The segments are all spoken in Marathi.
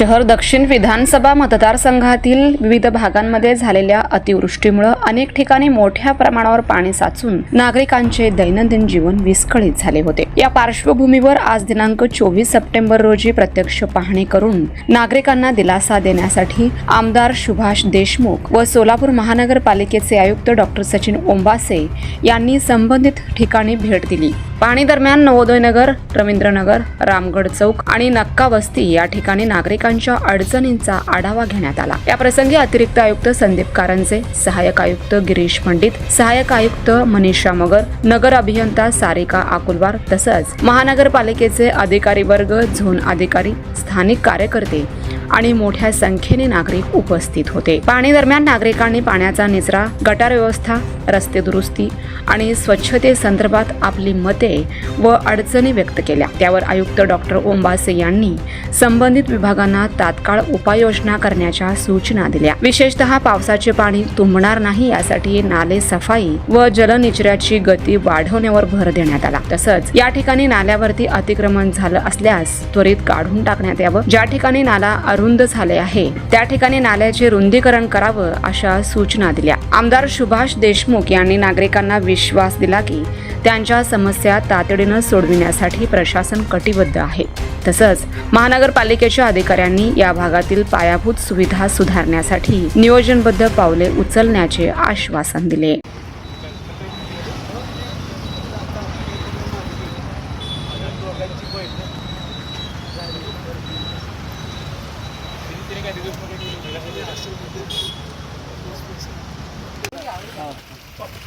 शहर दक्षिण विधानसभा मतदारसंघातील विविध भागांमध्ये झालेल्या अतिवृष्टीमुळे अनेक ठिकाणी मोठ्या प्रमाणावर पाणी साचून नागरिकांचे दैनंदिन जीवन विस्कळीत झाले होते. या पार्श्वभूमीवर आज दिनांक चोवीस सप्टेंबर रोजी प्रत्यक्ष पाहणी करून नागरिकांना दिलासा देण्यासाठी आमदार सुभाष देशमुख व सोलापूर महानगरपालिकेचे आयुक्त डॉक्टर सचिन ओंबासे यांनी संबंधित ठिकाणी भेट दिली. पाहणी दरम्यान नवोदयनगर रवींद्रनगर रामगड चौक आणि नक्का वस्ती या ठिकाणी नागरिकांच्या अडचणींचा आढावा घेण्यात आला. या प्रसंगी अतिरिक्त आयुक्त संदीप कारंजे सहाय्यक आयुक्त गिरीश पंडित सहाय्यक आयुक्त मनीषा मगर नगर अभियंता सारिका आकुलवार तसंच महानगरपालिकेचे अधिकारी वर्ग झोन अधिकारी स्थानिक कार्यकर्ते आणि मोठ्या संख्येने नागरिक उपस्थित होते. पाणी दरम्यान नागरिकांनी पाण्याचा निचरा गटार व्यवस्था रस्ते दुरुस्ती आणि स्वच्छतेसंदर्भात आपली मते व अडचणी व्यक्त केल्या. त्यावर आयुक्त डॉक्टर ओंबासे यांनी संबंधित विभागांना तात्काळ उपाययोजना करण्याच्या सूचना दिल्या. विशेषतः पावसाचे पाणी तुंबणार नाही यासाठी नाले सफाई व जलनिचऱ्याची गती वाढवण्यावर भर देण्यात आला. तसंच या ठिकाणी नाल्यावरती अतिक्रमण झालं असल्यास त्वरित काढून टाकण्यात यावं. ज्या ठिकाणी नाला अरुंद झाले आहे. त्या ठिकाणी नाल्याचे रुंदीकरण करावं अशा सूचना दिल्या. आमदार सुभाष देशमुख यांनी नागरिकांना विश्वास दिला की त्यांच्या समस्या तातडीनं सोडविण्यासाठी प्रशासन कटिबद्ध आहे. तसंच महानगरपालिकेच्या अधिकाऱ्यांनी या भागातील पायाभूत सुविधा सुधारण्यासाठी नियोजनबद्ध पावले उचलण्याचे आश्वासन दिले.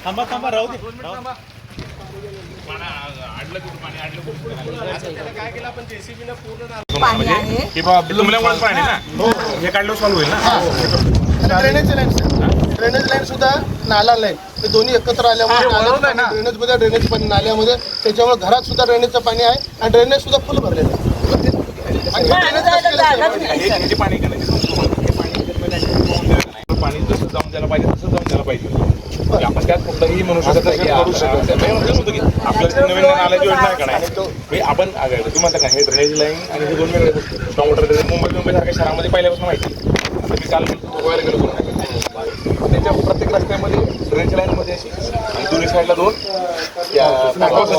थांबा थांबा राहू दे. राहू दे. पाणी आहे. बा तुमल्यामुळेच पाणी ना. हे. काढलं सॉल्व्ह होईल ना? ड्रेनेज लाईन ड्रेनेज लाईन सुद्धा नाला लाईन हे दोन्ही एकत्र आल्यामुळे ड्रेनेजमध्ये ड्रेनेज पाणी नाल्यामध्ये. त्याच्यामुळे घरात सुद्धा ड्रेनेजचं पाणी आहे आणि ड्रेनेज सुद्धा फुल भरलेलं आहे. पाणी नाही, पाणी पाणी जसं जाऊन द्यायला पाहिजे तसं जाऊन द्यायला पाहिजे. म्हणजे आपण त्यात कुठलंही म्हणू शकत नाही करू शकतो की म्हणजे आपल्याला नवीन नाल्याची योजना आहे का नाही हे आपण तुम्हाला काय म्हणता का हे ड्रेनेज लाईन आणि हे दोन वेगळे स्ट्रॉंग वॉटर मुंबई मुंबई सारख्या शहरामध्ये पहिल्यापासून माहिती आहे. मी काल गोव्याला गेलो त्याच्या प्रत्येक रस्त्यामध्ये ड्रेनेज लाईनमध्ये अशी आणि दोन्ही साईडला दोन. पाऊस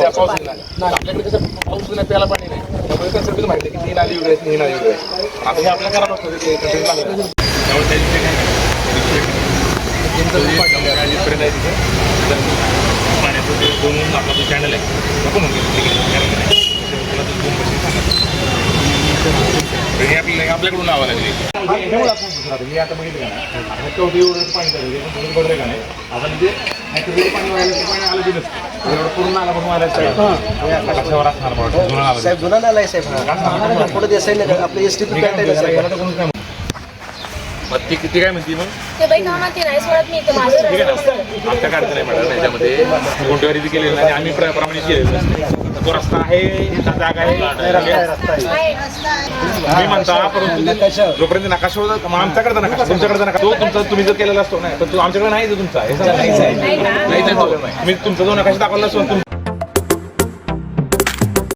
आपल्याकडे कसं पाऊस नाही प्यायला पाणी नाही. त्यामुळे माहिती आहे की ही नाली वेगळी ही नाली वेगळी आता हे आपल्या करावं लागतं ते कंटिन्यू लागलं त्यामुळे काय तिथे तर पाण्याचं दोन आपला जो चॅनल आहे नको म्हणून हे आपल्याला आपल्याकडून लावावं लागेल आता बघितलं का नाही? आता कवटी नाही पाणी व्हायला ते पाणी आलं एवढं पूर्ण आला पण व्हायला पाहिजे कशावर असणार मला वाटतं जुना आला साहेब जुना नाला आहे साहेब हा. पुढे? देसाई नगर आपलं एस टी पी आहे याला तर कोणीच म्हणत. मग? ती किती काय म्हणते मग? ते बाई नाव ते नाही सोडत मी इथं माझं ठीक आहे ना. आमच्या काढता नाही मॅडम याच्यामध्ये रीती केलेली नाही आम्ही प्र- प्रमाणित केलेलं नसते. रस्ता आहे त्या जागा आहे तुम्ही म्हणता परंतु जोपर्यंत नकाशा होता मग आमच्याकडे नकाशा तुमच्याकडे नकाशा. तो तुमचा तुम्ही जर केलेला असतो नाही पण तो आमच्याकडे नाही तो तुमचा. हे तो. तुम्ही तुमचा जो नकाशा दाखवला असतो